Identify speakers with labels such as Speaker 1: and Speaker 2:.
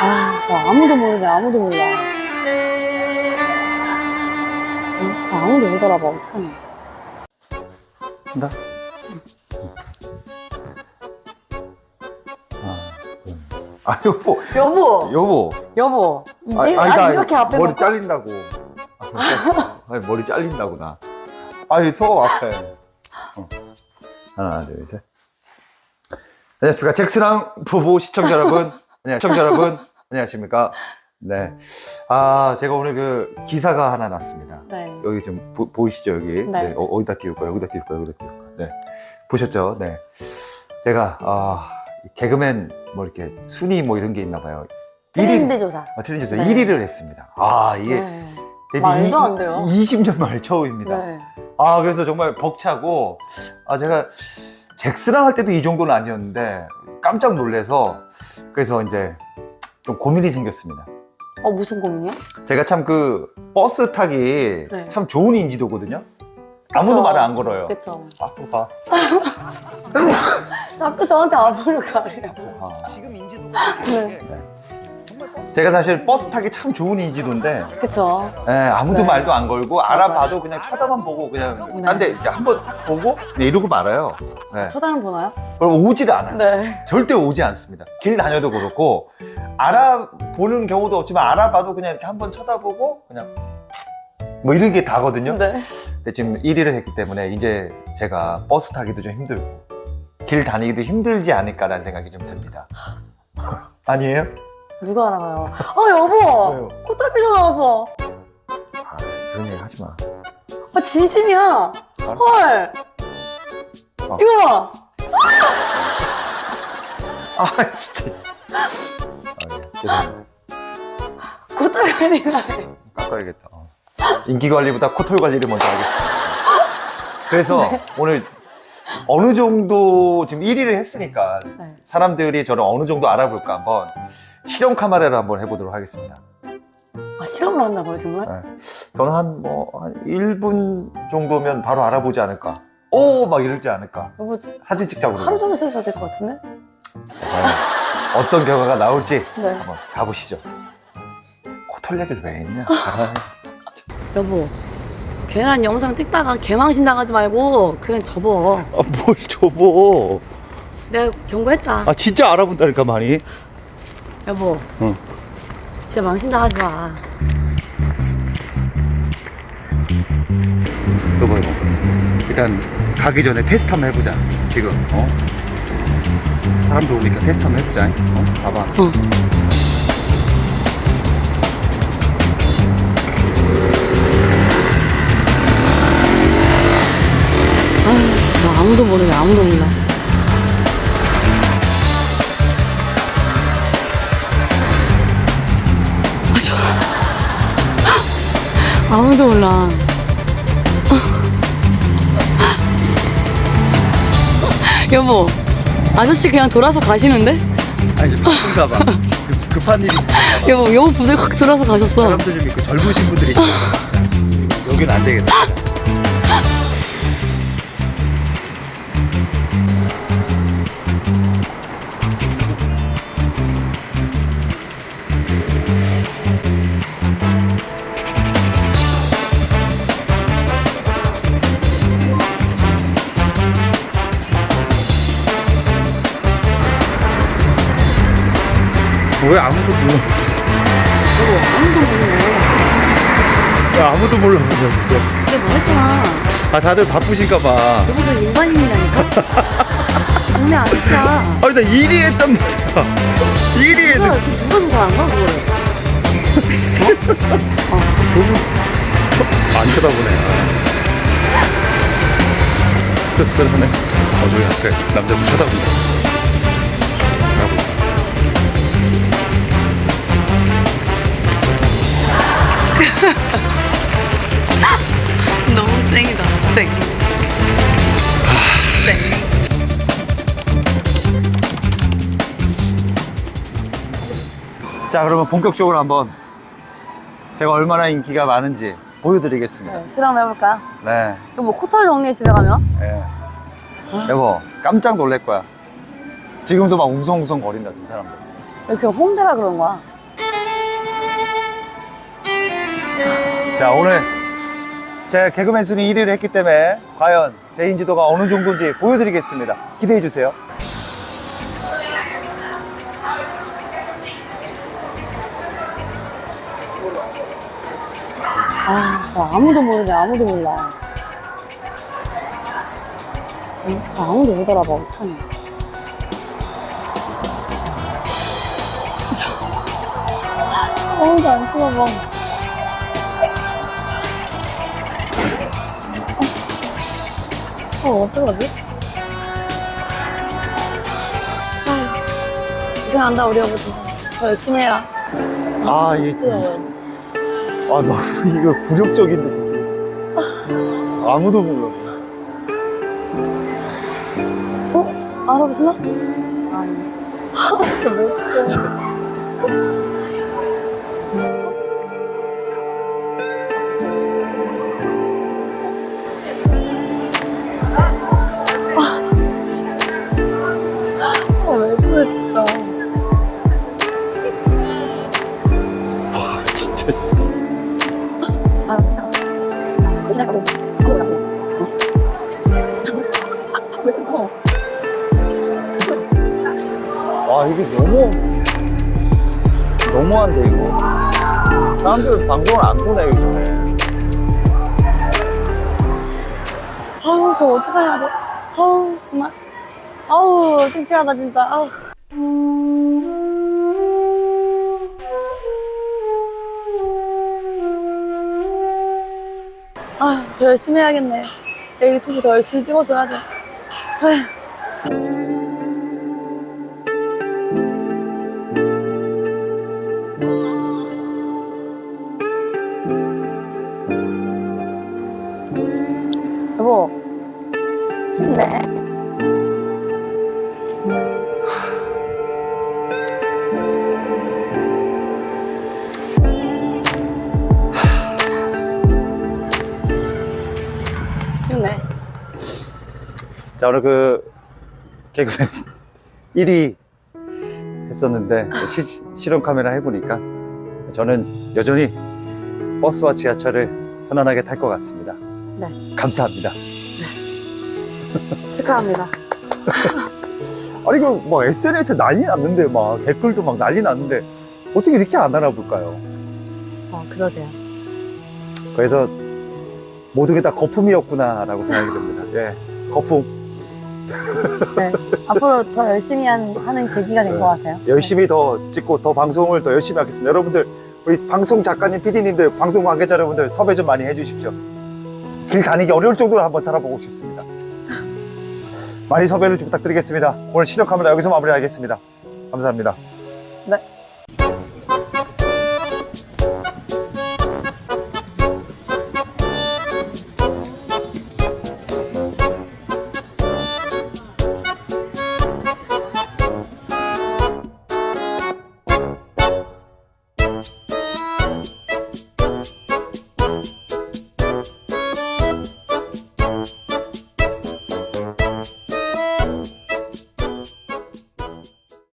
Speaker 1: 아, 저 아무도 모르네, 아무도 몰라. 어, 저 아무도 못 알아봐, 어떡하냐.
Speaker 2: 나. 아, 음. 아 여보,
Speaker 1: 여보!
Speaker 2: 여보.
Speaker 1: 여보! 이,
Speaker 2: 아,
Speaker 1: 아, 나니 이렇게 앞에
Speaker 2: 머리
Speaker 1: 놓고?
Speaker 2: 잘린다고. 아니, 머리 잘린다고 나. 아니 속업 앞에. 어. 하나, 둘, 셋. 안녕하십니까 잭스랑 부부 시청자 여러분. 안녕 시청자 여러분. 안녕하십니까. 네. 아 제가 오늘 그 기사가 하나 났습니다.
Speaker 1: 네.
Speaker 2: 여기 좀 보, 보이시죠 여기
Speaker 1: 네.
Speaker 2: 어, 어디다 띄울까 여기다 띄울까 여기다 띄울까 네 보셨죠 네 제가 아 개그맨 뭐 이렇게 순위 뭐 이런 게 있나 봐요
Speaker 1: 트렌드 조사.
Speaker 2: 아, 트렌드 조사
Speaker 1: 네.
Speaker 2: 1위를 했습니다 아 이게
Speaker 1: 네.
Speaker 2: 데뷔
Speaker 1: 말도 안 돼요.
Speaker 2: 20년 만에 처음입니다
Speaker 1: 네.
Speaker 2: 아 그래서 정말 벅차고 아 제가 잭스랑 할 때도 이 정도는 아니었는데 깜짝 놀래서 그래서 이제 좀 고민이 생겼습니다
Speaker 1: 어, 무슨 고민이야?
Speaker 2: 제가 참 그 버스 타기
Speaker 1: 네.
Speaker 2: 참 좋은 인지도거든요. 아무도
Speaker 1: 그쵸.
Speaker 2: 말을 안 걸어요.
Speaker 1: 그쵸.
Speaker 2: 앞으로 가.
Speaker 1: 자꾸 저한테 앞으로 가래요.
Speaker 2: 아.
Speaker 3: 지금 인지도가
Speaker 1: 네.
Speaker 2: 제가 사실 버스 타기 참 좋은 인지도인데
Speaker 1: 그쵸.
Speaker 2: 예, 아무도
Speaker 1: 네.
Speaker 2: 말도 안 걸고 알아봐도 그냥 쳐다만 보고 그냥
Speaker 1: 네.
Speaker 2: 딴데 이렇게 한번 싹 보고 그냥 이러고 말아요. 네.
Speaker 1: 쳐다는 보나요?
Speaker 2: 그럼 오지를 않아요.
Speaker 1: 네.
Speaker 2: 절대 오지 않습니다. 길 다녀도 그렇고 알아보는 경우도 없지만 알아봐도 그냥 이렇게 한번 쳐다보고 그냥 뭐 이런 게 다거든요.
Speaker 1: 네.
Speaker 2: 근데 지금 1위를 했기 때문에 이제 제가 버스 타기도 좀 힘들고 길 다니기도 힘들지 않을까라는 생각이 좀 듭니다. 아니에요?
Speaker 1: 누가 알아봐요? 아, 여보! 코털 삐져 나왔어.
Speaker 2: 아, 그런 얘기 하지 마.
Speaker 1: 아, 진심이야. 헐!
Speaker 2: 어.
Speaker 1: 이거 봐.
Speaker 2: 아, 진짜. 아, 예, 죄송합니다.
Speaker 1: 코털
Speaker 2: 깎아야겠다. 어. 인기 관리보다 코털 관리를 먼저 하겠습니다. 그래서 오늘 어느 정도 지금 1위를 했으니까
Speaker 1: 네.
Speaker 2: 사람들이 저를 어느 정도 알아볼까 한번 실험 카메라를 한번 해보도록 하겠습니다.
Speaker 1: 아, 실험을 한다고요, 정말?
Speaker 2: 네. 저는 한 뭐 한 1분 정도면 바로 알아보지 않을까. 오! 막 이러지 않을까.
Speaker 1: 여보,
Speaker 2: 사진 찍자고
Speaker 1: 하루
Speaker 2: 그러고.
Speaker 1: 종일 서 있어야 될 것 같은데?
Speaker 2: 과연 어떤 결과가 나올지
Speaker 1: 네.
Speaker 2: 한번 가보시죠. 코털 얘기를 왜 했냐? 아,
Speaker 1: 여보, 괜한 영상 찍다가 개망신 당하지 말고 그냥 접어.
Speaker 2: 아, 뭘 줘보.
Speaker 1: 내가 경고했다.
Speaker 2: 아, 진짜 알아본다니까, 많이.
Speaker 1: 여보,
Speaker 2: 응.
Speaker 1: 진짜 망신 당하지 마.
Speaker 2: 여보, 이거. 일단 가기 전에 테스트 한번 해보자. 지금, 어? 사람들 오니까 테스트 한번 해보자. 어? 봐봐.
Speaker 1: 응. 아, 저 아무도 모르게 아무도 몰라. 아, 저 아무도 몰라. 여보, 아저씨 그냥 돌아서 가시는데?
Speaker 2: 아니, 좀 바쁜가 봐. 급- 급한 일이 있어.
Speaker 1: 여보, 여보 부들 확 돌아서 가셨어.
Speaker 2: 사람들 좀 있고 젊으신 분들이 있어. 여기는 안 되겠다. 왜 아무도 몰라?
Speaker 1: 아무도 모르네.
Speaker 2: 왜 아무도 몰라 보냐고.
Speaker 1: 근데 뭐 했잖아.
Speaker 2: 아 다들 바쁘신가 봐.
Speaker 1: 여보가 일반인이라니까? 동네 아저씨야.
Speaker 2: 아니 나 1위 했단 말이야. 1위
Speaker 1: 누가,
Speaker 2: 했는데
Speaker 1: 그 누가 조사한 거야, 그거를?
Speaker 2: 안 쳐다보네. 씁쓸하네. 어 앞에 남자분 쳐다본다. 쳐다본다.
Speaker 1: 너무 쌩이다, 쌩.
Speaker 2: 자 그러면 본격적으로 한번 제가 얼마나 인기가 많은지 보여드리겠습니다.
Speaker 1: 네, 실험 해볼까요?
Speaker 2: 네.
Speaker 1: 이거 뭐 코털 정리 집에 가면?
Speaker 2: 네. 여보 깜짝 놀랄 거야. 지금도 막 웅성웅성 거린다 저 사람들.
Speaker 1: 왜 이렇게 홍대라 그런 거야?
Speaker 2: 자, 오늘 제가 개그맨 순위 1위를 했기 때문에 과연 제 인지도가 어느 정도인지 보여드리겠습니다. 기대해 주세요.
Speaker 1: 아, 나 아무도 모르네, 아무도 몰라. 아무도 못 알아봐, 어떡하냐. 저- 아무도 안 쳐다봐. 어, 어떡하지? 아휴, 고생한다, 우리 아버지. 더 열심히 해라.
Speaker 2: 아, 이, 아, 너무 이거 굴욕적인데, 진짜. 아무도 몰라.
Speaker 1: 어? 알아보시나? 아니. 진짜.
Speaker 2: 와.
Speaker 1: 아,
Speaker 2: 이게 너무, 너무한데, 이거. 사람들 방송을 안 보네, 요즘에.
Speaker 1: 아우 저 어떡하냐 저 아우 정말 아우 창피하다 진짜 아우 아휴 더 열심히 해야겠네. 내 유튜브 더 열심히 찍어줘야지 아휴. 여보. 힘내 힘내
Speaker 2: 자, 오늘 그, 개그맨 1위 했었는데, 시, 실험 카메라 해보니까, 저는 여전히 버스와 지하철을 편안하게 탈 것 같습니다.
Speaker 1: 네
Speaker 2: 감사합니다.
Speaker 1: 축하합니다
Speaker 2: 아니, 그, 뭐, SNS에 난리 났는데, 막, 댓글도 막 난리 났는데, 어떻게 이렇게 안 알아볼까요?
Speaker 1: 어 그러게요
Speaker 2: 그래서, 모든 게 다 거품이었구나라고 생각이 듭니다. 예. 거품.
Speaker 1: 네 앞으로 더 열심히 한, 하는 계기가 된 것 같아요
Speaker 2: 열심히 더 찍고, 더 방송을 더 열심히 하겠습니다. 여러분들, 우리 방송 작가님, PD님들, 방송 관계자 여러분들, 섭외 좀 많이 해주십시오. 길 다니기 어려울 정도로 한번 살아보고 싶습니다. 많이 섭외를 좀 부탁드리겠습니다. 오늘 시력 카메라 여기서 마무리하겠습니다. 감사합니다.
Speaker 1: 네